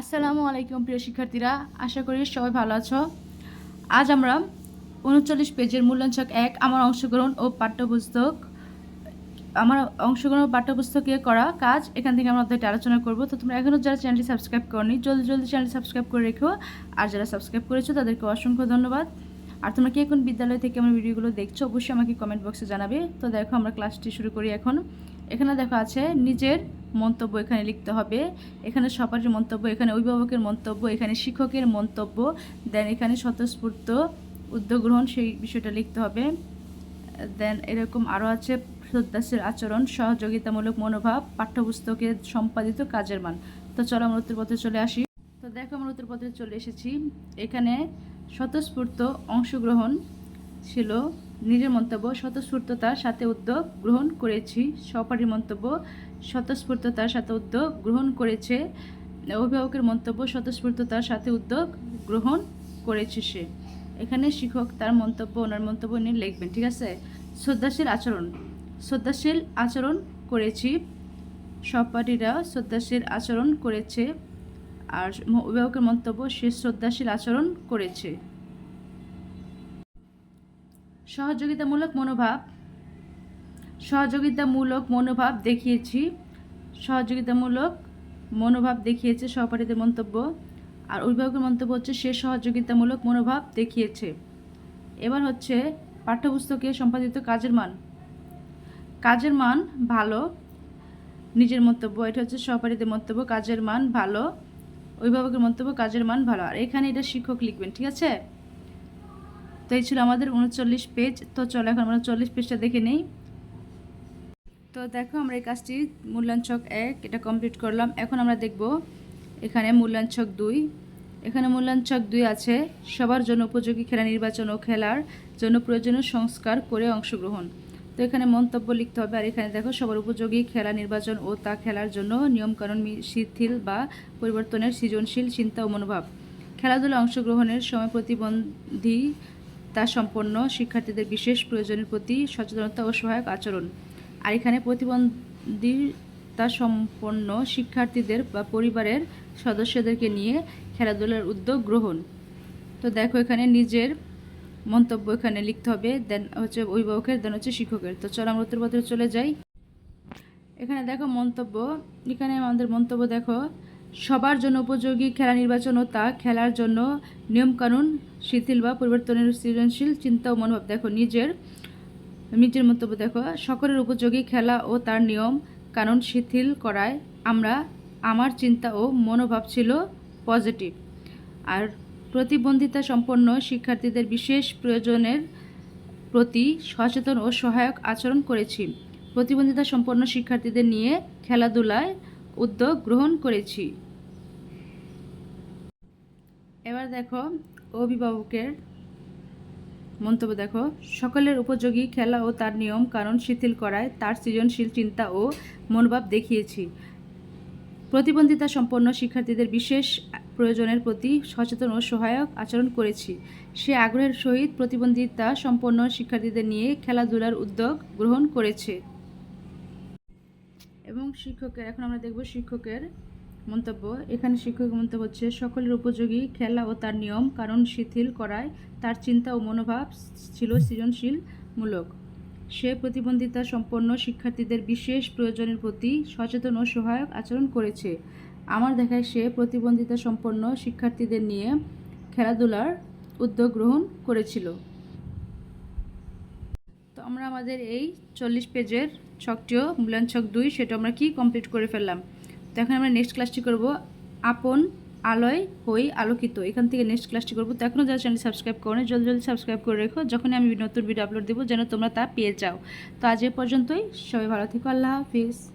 আসসালামু আলাইকুম প্রিয় শিক্ষার্থীরা, আশা করি সবাই ভালো আছো। আজ আমরা উনচল্লিশ পেজের মূল্যাঞ্চক এক, আমার অংশগ্রহণ ও পাঠ্যপুস্তক, আমার অংশগ্রহণ ও পাঠ্যপুস্তকে করা কাজ, এখান থেকে আমরা অধ্যায়টা আলোচনা করব। তো তোমরা এখনও যারা চ্যানেলটি সাবস্ক্রাইব করনি, জলদি জলদি চ্যানেলটি সাবস্ক্রাইব করে রেখো। আর যারা সাবস্ক্রাইব করেছ, তাদেরকে অসংখ্য ধন্যবাদ। আর তোমরা কি এখন বিদ্যালয় থেকে আমার ভিডিওগুলো দেখছ, অবশ্যই আমাকে কমেন্ট বক্সে জানাবে। তো দেখো, আমরা ক্লাসটি শুরু করি এখন। এখানে দেখো আছে, নিজের মন্তব্য এখানে লিখতে হবে। এখানে সবার মন্তব্য, এখানে অভিভাবকের মন্তব্য, এখানে শিক্ষকের মন্তব্য দেন এখানে স্বতঃস্ফূর্ত উদ্যোগ গ্রহণ, সেই বিষয়টা লিখতে হবে। দেন এরকম আরও আছে, শ্রদ্ধাশীল আচরণ, সহযোগিতামূলক মনোভাব, পাঠ্যপুস্তকে সম্পাদিত কাজের মান। তো চলো, আমরা উত্তরপত্রে চলে আসি। তো দেখো, আমরা উত্তরপত্রে চলে এসেছি। এখানে স্বতঃস্ফূর্ত অংশগ্রহণ ছিল নিজের মন্তব্য, স্বতঃস্ফূর্ততার সাথে উদ্যোগ গ্রহণ করেছি। সহপাঠীর মন্তব্য, স্বতঃস্ফূর্ততার সাথে উদ্যোগ গ্রহণ করেছে। অভিভাবকের মন্তব্য, স্বতঃস্ফূর্ততার সাথে উদ্যোগ গ্রহণ করেছে সে। এখানে শিক্ষক তার মন্তব্য, ওনার মন্তব্য নিয়ে লিখবেন, ঠিক আছে? শ্রদ্ধাশীল আচরণ শ্রদ্ধাশীল আচরণ করেছি। সহপাঠীরা শ্রদ্ধাশীল আচরণ করেছে। আর অভিভাবকের মন্তব্য সে শ্রদ্ধাশীল আচরণ করেছে। সহযোগিতামূলক মনোভাব সহযোগিতামূলক মনোভাব দেখিয়েছি, সহযোগিতামূলক মনোভাব দেখিয়েছে সহপাঠীদের মন্তব্য, আর অভিভাবকের মন্তব্য হচ্ছে সে সহযোগিতামূলক মনোভাব দেখিয়েছে। এবার হচ্ছে পাঠ্যপুস্তকে সম্পাদিত কাজের মান। কাজের মান ভালো, নিজের মন্তব্য, এটা হচ্ছে সহপাঠীদের মন্তব্য, কাজের মান ভালো অভিভাবকের মন্তব্য, কাজের মান ভালো। আর এখানে এটা শিক্ষক লিখবেন, ঠিক আছে? তো এই ছিল আমাদের উনচল্লিশ পেজ তো চলো এখন আমরা চল্লিশ পেজটা দেখে নেই। তো দেখো আমরা এই কাজটি মূল্যাঞ্চক এক, এটা কমপ্লিট করলাম। এখন আমরা দেখব এখানে মূল্যাঞ্চক দুই। এখানে মূল্যাঞ্চক দুই আছে, সবার জন্য উপযোগী খেলা নির্বাচন ও খেলার জন্য প্রয়োজনীয় সংস্কার করে অংশগ্রহণ। তো এখানে মন্তব্য লিখতে হবে। আর এখানে দেখো, সবার উপযোগী খেলা নির্বাচন ও তা খেলার জন্য নিয়মকানুন শিথিল বা পরিবর্তনের সৃজনশীল চিন্তা ও মনোভাব। খেলাধুলা অংশগ্রহণের সময় প্রতিবন্ধী তা সম্পন্ন শিক্ষার্থীদের বিশেষ প্রয়োজনের প্রতি সচেতনতা ও সহায়ক আচরণ। আর এখানে প্রতিবন্ধিতা সম্পন্ন শিক্ষার্থীদের বা পরিবারের সদস্যদেরকে নিয়ে খেলাধুলার উদ্যোগ গ্রহণ। তো দেখো এখানে নিজের মন্তব্য এখানে লিখতে হবে দেন হচ্ছে অভিভাবকের দেন হচ্ছে শিক্ষকের। তো চলো আমরা উত্তরপত্রে চলে যাই। এখানে দেখো মন্তব্য, এখানে আমাদের মন্তব্য দেখো, সবার জন্য উপযোগী খেলা নির্বাচন ও তা খেলার জন্য নিয়মকানুন, শিথিল বা পরিবর্তনের সৃজনশীল চিন্তা ও মনোভাব। দেখো নিজের নিজের মন্তব্য দেখো, সকলের উপযোগী খেলা ও তার নিয়ম কানুন শিথিল করায় আমরা, আমার চিন্তা ও মনোভাব ছিল পজিটিভ। আর প্রতিবন্ধিতা সম্পন্ন শিক্ষার্থীদের বিশেষ প্রয়োজনের প্রতি সচেতন ও সহায়ক আচরণ করেছি। প্রতিবন্ধিতা সম্পন্ন শিক্ষার্থীদের নিয়ে খেলাধুলায় উদ্যোগ গ্রহণ করেছি। এবার দেখো, অভিভাবকের মন্তব্য দেখো। সকলের উপযোগী খেলা ও তার নিয়ম কারণ শিথিল করায় তার সৃজনশীল চিন্তা ও মনোভাব দেখিয়েছি। প্রতিবন্ধিতা সম্পন্ন শিক্ষার্থীদের বিশেষ প্রয়োজনের প্রতি সচেতন ও সহায়ক আচরণ করেছি। সে আগ্রহের সহিত প্রতিবন্ধিতা সম্পন্ন শিক্ষার্থীদের নিয়ে খেলাধুলার উদ্যোগ গ্রহণ করেছে। এবং শিক্ষকের, এখন আমরা দেখব শিক্ষকের মন্তব্য। এখানে শিক্ষকের মন্তব্য হচ্ছে, সকলের উপযোগী খেলা ও তার নিয়ম কারণ শিথিল করায় তার চিন্তা ও মনোভাব ছিল সৃজনশীলমূলক। সে প্রতিবন্ধিতা সম্পন্ন শিক্ষার্থীদের বিশেষ প্রয়োজনের প্রতি সচেতন ও সহায়ক আচরণ করেছে। আমার দেখায় সে প্রতিবন্ধিতা সম্পন্ন শিক্ষার্থীদের নিয়ে খেলাধুলার উদ্যোগ গ্রহণ করেছিল। তো আমরা আমাদের এই চল্লিশ পেজের ছকটিও মূল্যায়ন ছক দুই, সেটা আমরা কি কমপ্লিট করে ফেললাম? তো এখন আমরা নেক্সট ক্লাসটি করব। আপন, আলোয়, হই, আলোকিত। এখান থেকে নেক্সট ক্লাসটি করব। তো এখনও যারা চ্যানেল সাবস্ক্রাইব করো জলদি জলদি সাবস্ক্রাইব করে রেখো। যখনই আমি নতুন ভিডিও আপলোড দেবো, যেন তোমরা তা পেয়ে যাও। তো আজ এ পর্যন্তই। সবাই ভালো থেকো। আল্লাহ হাফিজ।